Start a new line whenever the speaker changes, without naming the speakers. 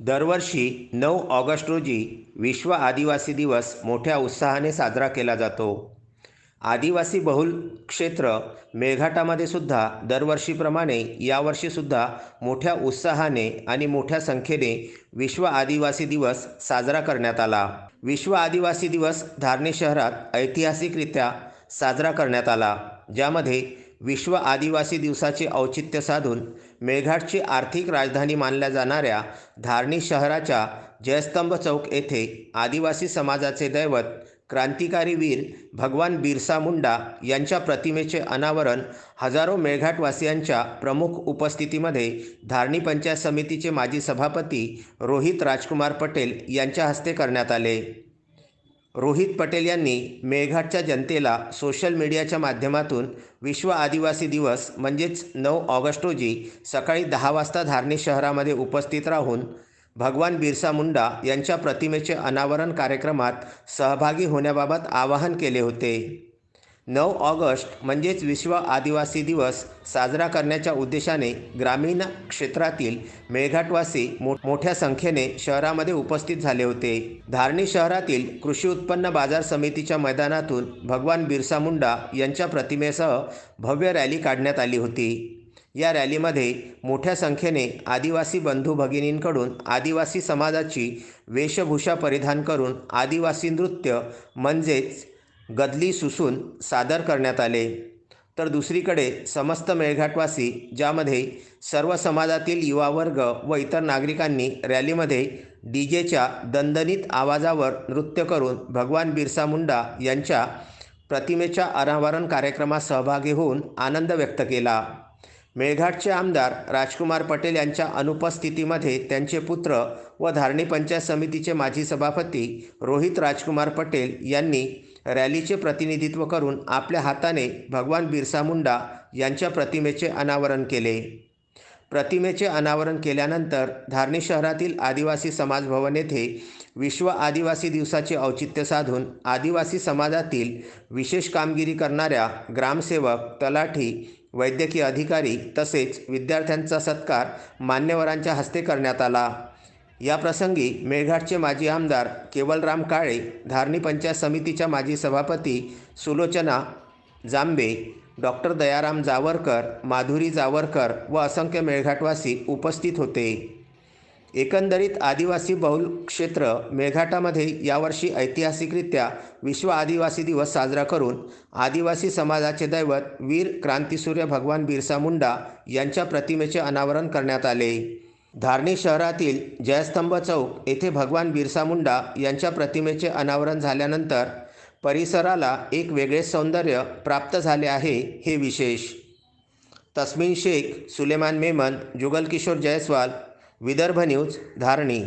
दरवर्षी नऊ ऑगस्ट रोजी विश्व आदिवासी दिवस मोठ्या उत्साहाने साजरा केला जातो. आदिवासी बहुल क्षेत्र मेळघाटामध्ये सुद्धा दरवर्षीप्रमाणे यावर्षीसुद्धा मोठ्या उत्साहाने आणि मोठ्या संख्येने विश्व आदिवासी दिवस साजरा करण्यात आला. विश्व आदिवासी दिवस धारणे शहरात ऐतिहासिकरित्या साजरा करण्यात आला ज्यामध्ये विश्व आदिवासी दिवसाचे औचित्य साधून मेळघाटची आर्थिक राजधानी मानल्या जाणाऱ्या धारणी शहराच्या जयस्तंभ चौक येथे आदिवासी समाजाचे दैवत क्रांतिकारी वीर भगवान बिरसा मुंडा यांच्या प्रतिमेचे अनावरण हजारो मेळघाटवासियांच्या प्रमुख उपस्थितीमध्ये धारणी पंचायत समितीचे माजी सभापती रोहित राजकुमार पटेल यांच्या हस्ते करण्यात आले. रोहित पटेल यांनी मेळघाटच्या जनतेला सोशल मीडियाच्या माध्यमातून विश्व आदिवासी दिवस म्हणजेच नऊ ऑगस्ट रोजी सकाळी दहा वाजता धारणी शहरामध्ये उपस्थित राहून भगवान बिरसा मुंडा यांच्या प्रतिमेचे अनावरण कार्यक्रमात सहभागी होण्याबाबत आवाहन केले होते. नऊ ऑगस्ट म्हणजेच विश्व आदिवासी दिवस साजरा करण्याच्या उद्देशाने ग्रामीण क्षेत्रातील मेळघाटवासी मो मोठ्या संख्येने शहरामध्ये उपस्थित झाले होते. धारणी शहरातील कृषी उत्पन्न बाजार समितीच्या मैदानातून भगवान बिरसा मुंडा यांच्या प्रतिमेसह भव्य रॅली काढण्यात आली होती. या रॅलीमध्ये मोठ्या संख्येने आदिवासी बंधू भगिनींकडून आदिवासी समाजाची वेशभूषा परिधान करून आदिवासी नृत्य म्हणजेच गदली सुसून सादर करण्यात आले. तर दुसरीकडे समस्त मेळघाटवासी ज्यामध्ये सर्व समाजातील युवा वर्ग व इतर नागरिकांनी रॅलीमध्ये डी जेच्या दणदणीत आवाजावर नृत्य करून भगवान बिरसा मुंडा यांच्या प्रतिमेच्या अनावरण कार्यक्रमात सहभागी होऊन आनंद व्यक्त केला. मेळघाटचे आमदार राजकुमार पटेल यांच्या अनुपस्थितीमध्ये त्यांचे पुत्र व धारणी पंचायत समितीचे माजी सभापती रोहित राजकुमार पटेल यांनी रॅलीचे प्रतिनिधित्व करून आपल्या हाताने भगवान बिरसा मुंडा यांच्या प्रतिमेचे अनावरण केले. प्रतिमेचे अनावरण केल्यानंतर धारणी शहरातील आदिवासी समाज भवन येथे विश्व आदिवासी दिवसाचे औचित्य साधून आदिवासी समाजातील विशेष कामगिरी करणाऱ्या ग्रामसेवक तलाठी वैद्यकीय अधिकारी तसेच विद्यार्थ्यांचा सत्कार मान्यवरांच्या हस्ते करण्यात आला. या प्रसंगी मेळघाटचे माजी आमदार केवलराम काळे धारणी पंचायत समितीच्या माजी सभापती सुलोचना जांबे डॉक्टर दयाराम जावरकर माधुरी जावरकर व असंख्य मेळघाटवासी उपस्थित होते. एकंदरीत आदिवासी बहुल क्षेत्र मेळघाटामध्ये यावर्षी ऐतिहासिकरित्या विश्व आदिवासी दिवस साजरा करून आदिवासी समाजाचे दैवत वीर क्रांतीसूर्य भगवान बिरसा मुंडा यांच्या प्रतिमेचे अनावरण करण्यात आले. धारणी शहरातील जयस्तंभ चौक येथे भगवान बिरसा मुंडा यांच्या प्रतिमेचे अनावरण झाल्यानंतर परिसराला एक वेगळे सौंदर्य प्राप्त झाले आहे हे विशेष. तस्मिन शेख सुलेमान मेमन जुगल किशोर जयस्वाल विदर्भ न्यूज धारणी.